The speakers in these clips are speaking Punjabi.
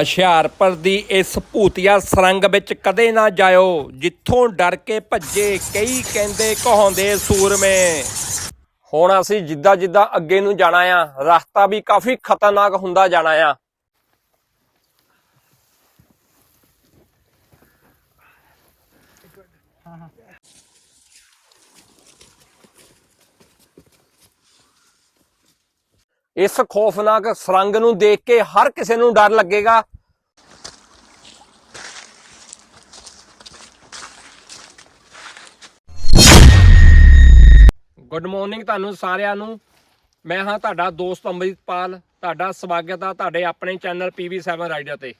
ਹੁਸ਼ਿਆਰਪੁਰ ਦੀ ਇਸ ਭੂਤੀਆ ਸਰੰਗ ਵਿੱਚ ਕਦੇ ਨਾ ਜਾਇਓ, ਜਿੱਥੋਂ ਡਰ ਕੇ ਭੱਜੇ ਕਈ ਕਹਿੰਦੇ ਕਹਾਉਂਦੇ ਸੂਰਮੇ। ਹੁਣ ਅਸੀਂ ਜਿੱਦਾਂ ਜਿੱਦਾਂ ਅੱਗੇ ਨੂੰ ਜਾਣਾ ਆ, ਰਸਤਾ ਵੀ ਕਾਫੀ ਖਤਰਨਾਕ ਹੁੰਦਾ ਜਾਣਾ ਆ। ਇਸ ਖੌਫਨਾਕ ਸਰੰਗ ਨੂੰ ਦੇਖ ਕੇ ਹਰ ਕਿਸੇ ਨੂੰ ਡਰ ਲੱਗੇਗਾ। ਗੁੱਡ ਮਾਰਨਿੰਗ ਤੁਹਾਨੂੰ ਸਾਰਿਆਂ ਨੂੰ। ਮੈਂ ਹਾਂ ਤੁਹਾਡਾ ਦੋਸਤ ਅੰਮ੍ਰਿਤਪਾਲ, ਤੁਹਾਡਾ ਸਵਾਗਤ ਆ ਤੁਹਾਡੇ ਆਪਣੇ ਚੈਨਲ PV7 ਰਾਈਡਰ ਤੇ।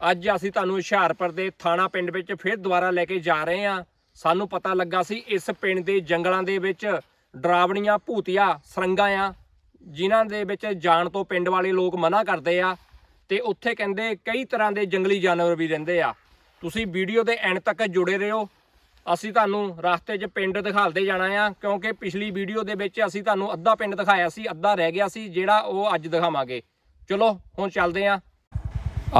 ਅੱਜ ਅਸੀਂ ਤੁਹਾਨੂੰ ਹੁਸ਼ਿਆਰਪੁਰ ਦੇ ਥਾਣਾ ਪਿੰਡ ਵਿੱਚ ਫਿਰ ਦੁਬਾਰਾ ਲੈ ਕੇ ਜਾ ਰਹੇ ਹਾਂ। ਸਾਨੂੰ ਪਤਾ ਲੱਗਾ ਸੀ ਇਸ ਪਿੰਡ ਦੇ ਜੰਗਲਾਂ ਦੇ ਵਿੱਚ ਡਰਾਵਣੀਆਂ ਭੂਤੀਆਂ ਸਰੰਗਾਂ ਆ। ਜਿਨ੍ਹਾਂ ਦੇ ਵਿੱਚ ਜਾਣ ਤੋਂ ਪਿੰਡ ਵਾਲੇ ਲੋਕ ਮਨਾ ਕਰਦੇ ਆ ਤੇ ਉੱਥੇ ਕਹਿੰਦੇ ਕਈ ਤਰ੍ਹਾਂ ਦੇ ਜੰਗਲੀ ਜਾਨਵਰ ਵੀ ਰਹਿੰਦੇ ਆ। ਤੁਸੀਂ ਵੀਡੀਓ ਦੇ ਐਂਡ ਤੱਕ ਜੁੜੇ ਰਹੋ। ਅਸੀਂ ਤੁਹਾਨੂੰ ਰਸਤੇ 'ਚ ਪਿੰਡ ਦਿਖਾਲਦੇ ਜਾਣਾ ਆ, ਕਿਉਂਕਿ ਪਿਛਲੀ ਵੀਡੀਓ ਦੇ ਵਿੱਚ ਅਸੀਂ ਤੁਹਾਨੂੰ ਅੱਧਾ ਪਿੰਡ ਦਿਖਾਇਆ ਸੀ, ਅੱਧਾ ਰਹਿ ਗਿਆ ਸੀ, ਜਿਹੜਾ ਉਹ ਅੱਜ ਦਿਖਾਵਾਂਗੇ। ਚਲੋ, ਹੁਣ ਚੱਲਦੇ ਆ।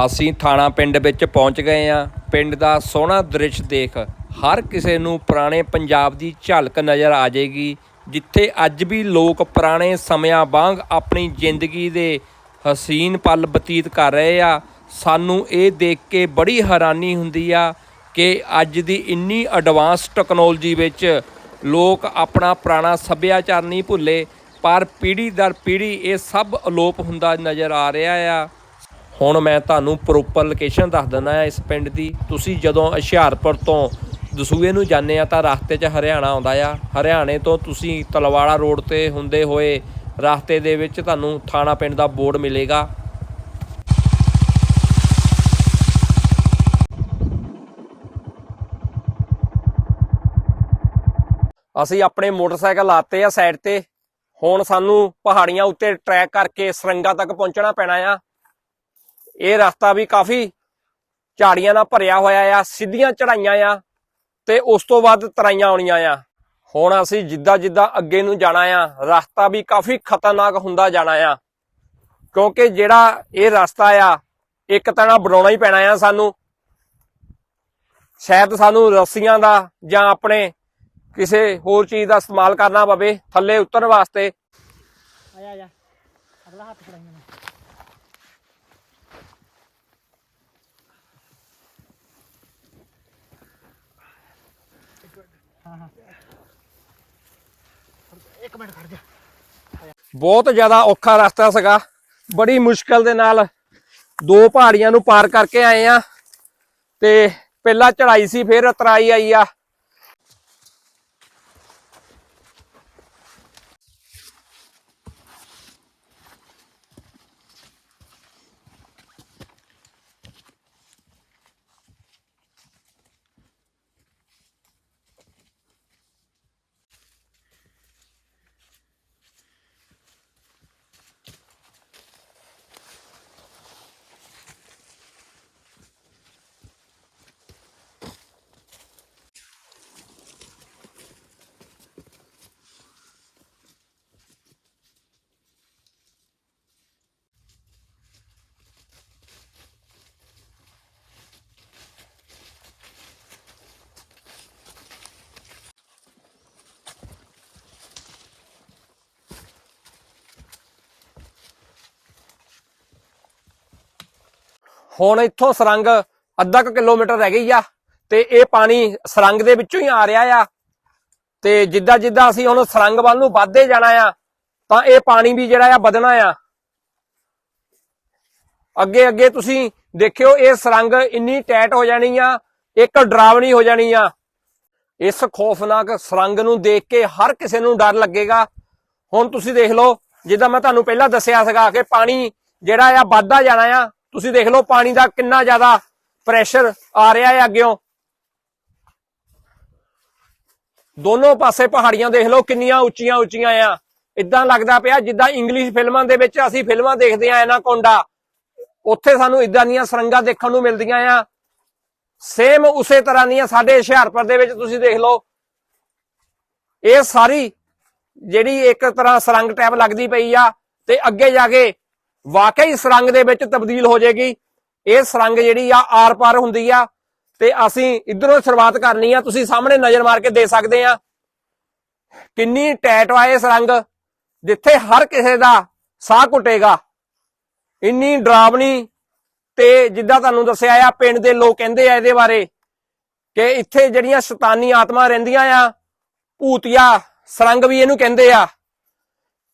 ਅਸੀਂ ਥਾਣਾ ਪਿੰਡ ਵਿੱਚ ਪਹੁੰਚ ਗਏ ਆ। ਪਿੰਡ ਦਾ ਸੋਹਣਾ ਦ੍ਰਿਸ਼ ਦੇਖ, ਹਰ ਕਿਸੇ ਨੂੰ ਪੁਰਾਣੇ ਪੰਜਾਬ ਦੀ ਝਲਕ ਨਜ਼ਰ ਆ ਜਾਏਗੀ। ਜਿੱਥੇ ਅੱਜ ਵੀ ਲੋਕ ਪੁਰਾਣੇ ਸਮਿਆਂ ਵਾਂਗ ਆਪਣੀ ਜ਼ਿੰਦਗੀ ਦੇ ਹਸੀਨ ਪਲ ਬਤੀਤ ਕਰ ਰਹੇ ਆ, ਸਾਨੂੰ ਇਹ ਦੇਖ ਕੇ ਬੜੀ ਹੈਰਾਨੀ ਹੁੰਦੀ ਆ ਕਿ ਅੱਜ ਦੀ ਇੰਨੀ ਐਡਵਾਂਸ ਟੈਕਨੋਲੋਜੀ ਵਿੱਚ ਲੋਕ ਆਪਣਾ ਪੁਰਾਣਾ ਸੱਭਿਆਚਾਰ ਨਹੀਂ ਭੁੱਲੇ, ਪਰ ਪੀੜ੍ਹੀ ਦਰ ਪੀੜ੍ਹੀ ਇਹ ਸਭ ਅਲੋਪ ਹੁੰਦਾ ਨਜ਼ਰ ਆ ਰਿਹਾ ਆ। ਹੁਣ ਮੈਂ ਤੁਹਾਨੂੰ ਪ੍ਰੋਪਰ ਲੋਕੇਸ਼ਨ ਦੱਸ ਦਿੰਦਾ ਆ ਇਸ ਪਿੰਡ ਦੀ। ਤੁਸੀਂ ਜਦੋਂ ਹੁਸ਼ਿਆਰਪੁਰ ਤੋਂ ਦਸੂਏ ਨੂੰ ਜਾਂਦੇ ਆ ਤਾਂ ਰਸਤੇ 'ਚ ਹਰਿਆਣਾ ਆਉਂਦਾ ਆ। ਹਰਿਆਣੇ ਤੋਂ ਤੁਸੀਂ ਤਲਵਾੜਾ ਰੋਡ ਤੇ ਹੁੰਦੇ ਹੋਏ ਰਸਤੇ ਦੇ ਵਿੱਚ ਤੁਹਾਨੂੰ ਥਾਣਾ ਪਿੰਡ ਦਾ ਬੋਰਡ ਮਿਲੇਗਾ। ਅਸੀਂ ਆਪਣੇ ਮੋਟਰਸਾਈਕਲ ਲਾਤੇ ਆ ਸਾਈਡ ਤੇ। ਹੁਣ ਸਾਨੂੰ ਪਹਾੜੀਆਂ ਉੱਤੇ ਟਰੈਕ ਕਰਕੇ ਸਰੰਗਾ ਤੱਕ ਪਹੁੰਚਣਾ ਪੈਣਾ ਆ। ਇਹ ਰਸਤਾ ਵੀ ਕਾਫੀ ਝਾੜੀਆਂ ਨਾਲ ਭਰਿਆ ਹੋਇਆ ਆ, ਸਿੱਧੀਆਂ ਚੜਾਈਆਂ ਆ। ਤੇ ਉਸ ਤੋਂ ਬਾਅਦ ਤਰਾਈਆਂ ਆਉਣੀਆਂ ਆ। ਹੁਣ ਅਸੀਂ ਜਿੱਦਾਂ ਜਿੱਦਾਂ ਅੱਗੇ ਨੂੰ ਜਾਣਾ ਆ, ਰਸਤਾ ਵੀ ਕਾਫੀ ਖਤਰਨਾਕ ਹੁੰਦਾ ਜਾਣਾ ਆ। ਕਿਉਂਕਿ ਜਿਹੜਾ ਇਹ ਰਸਤਾ ਆ, ਇੱਕ ਤਰ੍ਹਾਂ ਬਣਾਉਣਾ ਹੀ ਪੈਣਾ ਆ ਸਾਨੂੰ। ਸ਼ਾਇਦ ਸਾਨੂੰ ਰੱਸੀਆਂ ਦਾ ਜਾਂ ਆਪਣੇ ਕਿਸੇ ਹੋਰ ਚੀਜ਼ ਦਾ ਇਸਤੇਮਾਲ ਕਰਨਾ ਪਵੇ, ਥੱਲੇ ਉਤਰਨ ਵਾਸਤੇ। ਆਇਆ ਆਇਆ। ਅਗਲਾ ਹੱਥ ਫੜਾਈਆਂ ਨੇ ਹਾਂ ਹਾਂ ਇੱਕ ਮਿੰਟ ਖੜ ਜਾ ਬਹੁਤ ਜ਼ਿਆਦਾ ਔਖਾ ਰਸਤਾ ਸੀਗਾ। ਬੜੀ ਮੁਸ਼ਕਲ ਦੇ ਨਾਲ ਦੋ ਪਹਾੜੀਆਂ ਨੂੰ ਪਾਰ ਕਰਕੇ ਆਏ ਆ। ਤੇ ਪਹਿਲਾਂ ਚੜਾਈ ਸੀ, ਫਿਰ ਉਤਰਾਈ ਆਈ ਆ। ਹੁਣ ਇੱਥੋਂ ਸਰੰਗ ਅੱਧਾ ਕੁ ਕਿਲੋਮੀਟਰ ਰਹਿ ਗਈ ਆ, ਤੇ ਇਹ ਪਾਣੀ ਸਰੰਗ ਦੇ ਵਿੱਚੋਂ ਹੀ ਆ ਰਿਹਾ ਆ। ਤੇ ਜਿੱਦਾਂ ਜਿੱਦਾਂ ਅਸੀਂ ਹੁਣ ਸਰੰਗ ਵੱਲ ਨੂੰ ਵੱਧਦੇ ਜਾਣਾ ਆ, ਤਾਂ ਇਹ ਪਾਣੀ ਵੀ ਜਿਹੜਾ ਆ ਵਧਣਾ ਆ। ਅੱਗੇ ਅੱਗੇ ਤੁਸੀਂ ਦੇਖਿਓ, ਇਹ ਸਰੰਗ ਇੰਨੀ ਟਾਈਟ ਹੋ ਜਾਣੀ ਆ, ਇੱਕ ਡਰਾਵਣੀ ਹੋ ਜਾਣੀ ਆ। ਇਸ ਖੌਫਨਾਕ ਸਰੰਗ ਨੂੰ ਦੇਖ ਕੇ ਹਰ ਕਿਸੇ ਨੂੰ ਡਰ ਲੱਗੇਗਾ। ਹੁਣ ਤੁਸੀਂ ਦੇਖ ਲਓ, ਜਿੱਦਾਂ ਮੈਂ ਤੁਹਾਨੂੰ ਪਹਿਲਾਂ ਦੱਸਿਆ ਸੀਗਾ ਕਿ ਪਾਣੀ ਜਿਹੜਾ ਆ ਵੱਧਦਾ ਜਾਣਾ ਆ ਤੁਸੀਂ ਦੇਖ ਲਓ ਪਾਣੀ ਦਾ ਕਿੰਨਾ ਜ਼ਿਆਦਾ ਪ੍ਰੈਸ਼ਰ ਆ ਰਿਹਾ ਹੈ ਅੱਗਿਓਂ। ਦੋਨੋਂ ਪਾਸੇ ਪਹਾੜੀਆਂ ਦੇਖ ਲਓ ਕਿੰਨੀਆਂ ਉੱਚੀਆਂ ਉੱਚੀਆਂ ਆ। ਇਦਾਂ ਲੱਗਦਾ ਪਿਆ ਜਿੱਦਾਂ ਇੰਗਲਿਸ਼ ਫਿਲਮਾਂ ਦੇ ਵਿੱਚ ਅਸੀਂ ਫਿਲਮਾਂ ਦੇਖਦੇ ਆ ਐਨਾਕੋਂਡਾ ਉੱਥੇ ਸਾਨੂੰ ਇਦਾਂ ਦੀਆਂ ਸਰੰਗਾਂ ਦੇਖਣ ਨੂੰ ਮਿਲਦੀਆਂ ਆ। ਸੇਮ ਉਸੇ ਤਰ੍ਹਾਂ ਦੀਆਂ ਸਾਡੇ ਹੁਸ਼ਿਆਰਪੁਰ ਦੇ ਵਿੱਚ ਤੁਸੀਂ ਦੇਖ ਲਓ। ਇਹ ਸਾਰੀ ਜਿਹੜੀ ਇੱਕ ਤਰ੍ਹਾਂ ਸਰੰਗ ਟੈਪ ਲੱਗਦੀ ਪਈ ਆ ਤੇ ਅੱਗੇ ਜਾ ਕੇ ਵਾਕਈ ਸਰੰਗ ਦੇ ਵਿੱਚ ਤਬਦੀਲ ਹੋ ਜਾਏਗੀ। ਇਹ ਸਰੰਗ ਜਿਹੜੀ ਆ, ਆਰ ਪਾਰ ਹੁੰਦੀ ਆ। ਤੇ ਅਸੀਂ ਇਧਰੋਂ ਸ਼ੁਰੂਆਤ ਕਰਨੀ ਆ। ਤੁਸੀਂ ਸਾਹਮਣੇ ਨਜ਼ਰ ਮਾਰ ਕੇ ਦੇ ਸਕਦੇ ਆ ਕਿੰਨੀ ਟੈਟ ਆ ਸਰੰਗ ਜਿੱਥੇ ਹਰ ਕਿਸੇ ਦਾ ਸਾਹ ਘੁੱਟੇਗਾ। ਇੰਨੀ ਡਰਾਵਣੀ ਤੇ ਜਿੱਦਾਂ ਤੁਹਾਨੂੰ ਦੱਸਿਆ ਆ, ਪਿੰਡ ਦੇ ਲੋਕ ਕਹਿੰਦੇ ਆ ਇਹਦੇ ਬਾਰੇ ਕਿ ਇੱਥੇ ਜਿਹੜੀਆਂ ਸ਼ੈਤਾਨੀ ਆਤਮਾ ਰਹਿੰਦੀਆਂ ਆ, ਭੂਤੀਆ, ਸਰੰਗ ਵੀ ਇਹਨੂੰ ਕਹਿੰਦੇ ਆ।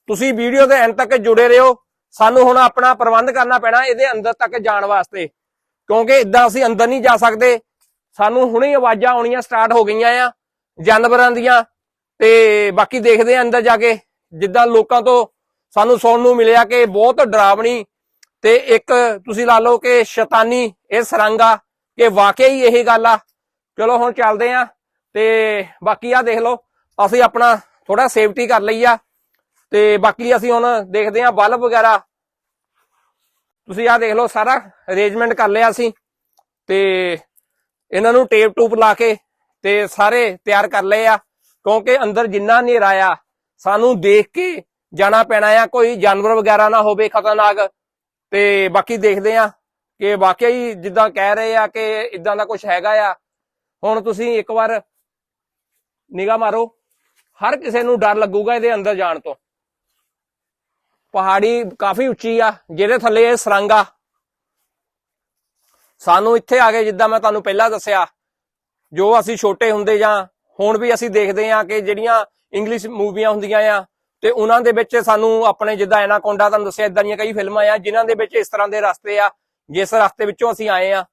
ਤੁਸੀਂ ਵੀਡੀਓ ਦੇ ਐਂਡ ਤੱਕ ਜੁੜੇ ਰਹੋ। ਸਾਨੂੰ ਹੁਣ ਆਪਣਾ ਪ੍ਰਬੰਧ ਕਰਨਾ ਪੈਣਾ ਇਹਦੇ ਅੰਦਰ ਤੱਕ ਜਾਣ ਵਾਸਤੇ। ਕਿਉਂਕਿ ਇਦਾਂ ਅਸੀਂ ਅੰਦਰ ਨਹੀਂ ਜਾ ਸਕਦੇ। ਸਾਨੂੰ ਹੁਣੇ ਆਵਾਜ਼ਾਂ ਆਉਣੀਆਂ ਸਟਾਰਟ ਹੋ ਗਈਆਂ ਆ, ਜਾਨਵਰਾਂ ਦੀਆਂ। ਤੇ ਬਾਕੀ ਦੇਖਦੇ ਆ ਅੰਦਰ ਜਾ ਕੇ, ਜਿੱਦਾਂ ਲੋਕਾਂ ਤੋਂ ਸਾਨੂੰ ਸੁਣਨ ਨੂੰ ਮਿਲਿਆ ਕਿ ਬਹੁਤ ਡਰਾਵਣੀ ਤੇ ਇੱਕ ਤੁਸੀਂ ਲਾ ਲਓ ਕਿ ਸ਼ੈਤਾਨੀ, ਇਹ ਸਰੰਗ ਆ ਕਿ ਹੀ ਇਹ ਗੱਲ ਆ। ਚਲੋ ਹੁਣ ਚੱਲਦੇ ਆ ਤੇ ਬਾਕੀ ਆ ਦੇਖ ਲਓ, ਅਸੀਂ ਆਪਣਾ ਥੋੜਾ ਸੇਫਟੀ ਕਰ ਲਈ ਆ। ਤੇ ਬਾਕੀ ਅਸੀਂ ਹੁਣ ਦੇਖਦੇ ਹਾਂ ਬਲਬ ਵਗੈਰਾ। ਤੁਸੀਂ ਆ ਦੇਖ ਲਓ ਸਾਰਾ ਅਰੇਂਜਮੈਂਟ ਕਰ ਲਿਆ ਅਸੀਂ। ਤੇ ਇਹਨਾਂ ਨੂੰ ਟੇਪ ਟੂਪ ਲਾ ਕੇ ਤੇ ਸਾਰੇ ਤਿਆਰ ਕਰ ਲਏ ਆ। ਕਿਉਂਕਿ ਅੰਦਰ ਜਿੰਨਾ ਹਨੇਰਾ ਆ, ਸਾਨੂੰ ਦੇਖ ਕੇ ਜਾਣਾ ਪੈਣਾ ਆ। ਕੋਈ ਜਾਨਵਰ ਵਗੈਰਾ ਨਾ ਹੋਵੇ ਖਤਰਨਾਕ। ਤੇ ਬਾਕੀ ਦੇਖਦੇ ਆ ਕਿ ਵਾਕਿਆ ਹੀ ਜਿੱਦਾਂ ਕਹਿ ਰਹੇ ਆ ਕਿ ਇਦਾਂ ਦਾ ਕੁਝ ਹੈਗਾ ਆ। ਹੁਣ ਤੁਸੀਂ ਇੱਕ ਵਾਰ ਨਿਗਾਹ ਮਾਰੋ। ਹਰ ਕਿਸੇ ਨੂੰ ਡਰ ਲੱਗੂਗਾ ਇਹਦੇ ਅੰਦਰ ਜਾਣ ਤੋਂ। ਪਹਾੜੀ ਕਾਫੀ ਉੱਚੀ ਆ, ਜਿਹਦੇ ਥੱਲੇ ਇਹ ਸਰੰਗ ਆ। ਸਾਨੂੰ ਇੱਥੇ ਆ ਕੇ ਜਿੱਦਾਂ ਮੈਂ ਤੁਹਾਨੂੰ ਪਹਿਲਾਂ ਦੱਸਿਆ, ਜੋ ਅਸੀਂ ਛੋਟੇ ਹੁੰਦੇ ਜਾਂ ਹੁਣ ਵੀ ਅਸੀਂ ਦੇਖਦੇ ਆ ਕਿ ਜਿਹੜੀਆਂ ਇੰਗਲਿਸ਼ ਮੂਵੀਆਂ ਹੁੰਦੀਆਂ ਆ, ਤੇ ਉਹਨਾਂ ਦੇ ਵਿੱਚ ਸਾਨੂੰ ਆਪਣੇ ਜਿੱਦਾਂ ਐਨਾਕੋਂਡਾ ਤੁਹਾਨੂੰ ਦੱਸਿਆ ਇਦਾਂ ਦੀਆਂ ਕਈ ਫਿਲਮਾਂ ਆ, ਜਿਨ੍ਹਾਂ ਦੇ ਵਿੱਚ ਇਸ ਤਰ੍ਹਾਂ ਦੇ ਰਸਤੇ ਆ, ਜਿਸ ਰਸਤੇ ਵਿੱਚੋਂ ਅਸੀਂ ਆਏ ਆ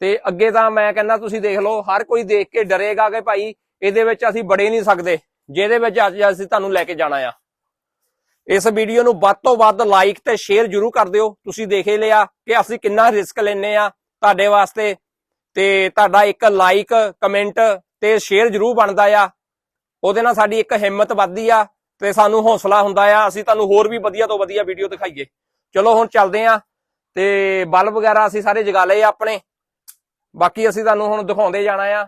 ਤੇ ਅੱਗੇ ਤਾਂ ਮੈਂ ਕਹਿੰਦਾ ਤੁਸੀਂ ਦੇਖ ਲਓ, ਹਰ ਕੋਈ ਦੇਖ ਕੇ ਡਰੇਗਾ ਕਿ ਭਾਈ ਇਹਦੇ ਵਿੱਚ ਅਸੀਂ ਬੜੇ ਨਹੀਂ ਸਕਦੇ, ਜਿਹਦੇ ਵਿੱਚ ਅੱਜ ਅਸੀਂ ਤੁਹਾਨੂੰ ਲੈ ਕੇ ਜਾਣਾ ਆ। ਇਸ ਵੀਡੀਓ ਨੂੰ ਵੱਧ ਤੋਂ ਵੱਧ ਲਾਈਕ ਤੇ ਸ਼ੇਅਰ ਜਰੂਰ ਕਰ ਦਿਓ। ਤੁਸੀਂ ਦੇਖ ਹੀ ਲਿਆ ਕਿ ਅਸੀਂ ਕਿੰਨਾ ਰਿਸਕ ਲੈਨੇ ਆ ਤੁਹਾਡੇ ਵਾਸਤੇ। ਤੇ ਤੁਹਾਡਾ ਇੱਕ ਲਾਈਕ ਕਮੈਂਟ ਤੇ ਸ਼ੇਅਰ ਜਰੂਰ ਬਣਦਾ ਆ। ਉਹਦੇ ਨਾਲ ਸਾਡੀ ਇੱਕ ਹਿੰਮਤ ਵੱਧਦੀ ਆ ਤੇ ਸਾਨੂੰ ਹੌਸਲਾ ਹੁੰਦਾ ਆ। ਅਸੀਂ ਤੁਹਾਨੂੰ ਹੋਰ ਵੀ ਵਧੀਆ ਤੋਂ ਵਧੀਆ ਵੀਡੀਓ ਦਿਖਾਈਏ। ਚਲੋ, ਹੁਣ ਚੱਲਦੇ ਆ ਤੇ ਬਲ ਵਗੈਰਾ ਅਸੀਂ ਸਾਰੇ ਜਗਾ ਲਏ ਆਪਣੇ। ਬਾਕੀ ਅਸੀਂ ਤੁਹਾਨੂੰ ਹੁਣ ਦਿਖਾਉਂਦੇ ਜਾਣਾ ਆ।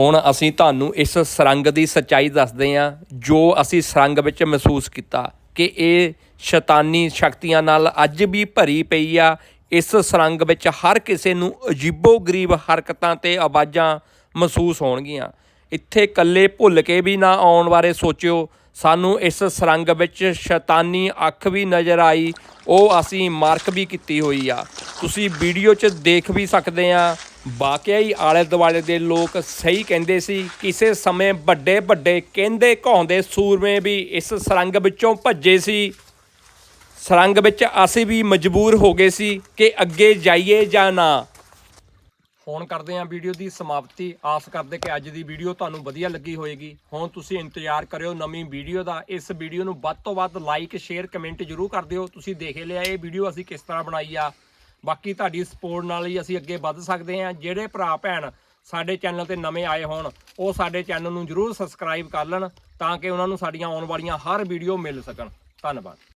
ਹੁਣ ਅਸੀਂ ਤੁਹਾਨੂੰ ਇਸ ਸਰੰਗ ਦੀ ਸੱਚਾਈ ਦੱਸਦੇ ਹਾਂ, ਜੋ ਅਸੀਂ ਸਰੰਗ ਵਿੱਚ ਮਹਿਸੂਸ ਕੀਤਾ ਕਿ ਇਹ ਸ਼ੈਤਾਨੀ ਸ਼ਕਤੀਆਂ ਨਾਲ ਅੱਜ ਵੀ ਭਰੀ ਪਈ ਆ। ਇਸ ਸਰੰਗ ਵਿੱਚ ਹਰ ਕਿਸੇ ਨੂੰ ਅਜੀਬੋ-ਗਰੀਬ ਹਰਕਤਾਂ ਤੇ ਆਵਾਜ਼ਾਂ ਮਹਿਸੂਸ ਹੋਣਗੀਆਂ। ਇੱਥੇ ਇਕੱਲੇ ਭੁੱਲ ਕੇ ਵੀ ਨਾ ਆਉਣ ਬਾਰੇ ਸੋਚਿਓ। ਸਾਨੂੰ ਇਸ ਸਰੰਗ ਵਿੱਚ ਸ਼ੈਤਾਨੀ ਅੱਖ ਵੀ ਨਜ਼ਰ ਆਈ। ਉਹ ਅਸੀਂ ਮਾਰਕ ਵੀ ਕੀਤੀ ਹੋਈ ਆ। ਤੁਸੀਂ ਵੀਡੀਓ 'ਚ ਦੇਖ ਵੀ ਸਕਦੇ ਆ ਵਾਕਿਆ ਹੀ ਆਲੇ ਦੁਆਲੇ ਦੇ ਲੋਕ ਸਹੀ ਕਹਿੰਦੇ ਸੀ, ਕਿਸੇ ਸਮੇਂ ਵੱਡੇ ਵੱਡੇ ਕਹਿੰਦੇ ਕਹਾਉਂਦੇ ਸੂਰਮੇ ਵੀ ਇਸ ਸਰੰਗ ਵਿੱਚੋਂ ਭੱਜੇ ਸੀ। ਸਰੰਗ ਵਿੱਚ ਅਸੀਂ ਵੀ ਮਜਬੂਰ ਹੋ ਗਏ ਸੀ ਕਿ ਅੱਗੇ ਜਾਈਏ ਜਾਂ ਨਾ। ਹੁਣ ਕਰਦੇ ਹਾਂ ਵੀਡੀਓ ਦੀ ਸਮਾਪਤੀ। ਆਸ ਕਰਦੇ ਕਿ ਅੱਜ ਦੀ ਵੀਡੀਓ ਤੁਹਾਨੂੰ ਵਧੀਆ ਲੱਗੀ ਹੋਵੇਗੀ ਹੁਣ ਤੁਸੀਂ ਇੰਤਜ਼ਾਰ ਕਰਿਓ ਨਵੀਂ ਵੀਡੀਓ ਦਾ। ਇਸ ਵੀਡੀਓ ਨੂੰ ਵੱਧ ਤੋਂ ਵੱਧ ਲਾਈਕ ਸ਼ੇਅਰ ਕਮੈਂਟ ਜਰੂਰ ਕਰ ਦਿਓ। ਤੁਸੀਂ ਦੇਖ ਲਿਆ ਇਹ ਵੀਡੀਓ ਅਸੀਂ ਕਿਸ ਤਰ੍ਹਾਂ ਬਣਾਈ ਆ। ਬਾਕੀ ਤੁਹਾਡੀ ਸਪੋਰਟ ਨਾਲ ਹੀ ਅਸੀਂ ਅੱਗੇ ਵੱਧ ਸਕਦੇ ਹਾਂ। ਜਿਹੜੇ ਭਰਾ, ਭੈਣ ਸਾਡੇ ਚੈਨਲ ਤੇ ਨਵੇਂ ਆਏ ਹੋਣ, ਉਹ ਸਾਡੇ ਚੈਨਲ ਨੂੰ ਜਰੂਰ ਸਬਸਕ੍ਰਾਈਬ ਕਰ ਲੈਣ ਤਾਂ ਕਿ ਉਹਨਾਂ ਨੂੰ ਸਾਡੀਆਂ ਆਉਣ ਵਾਲੀਆਂ ਹਰ ਵੀਡੀਓ ਮਿਲ ਸਕਣ। ਧੰਨਵਾਦ।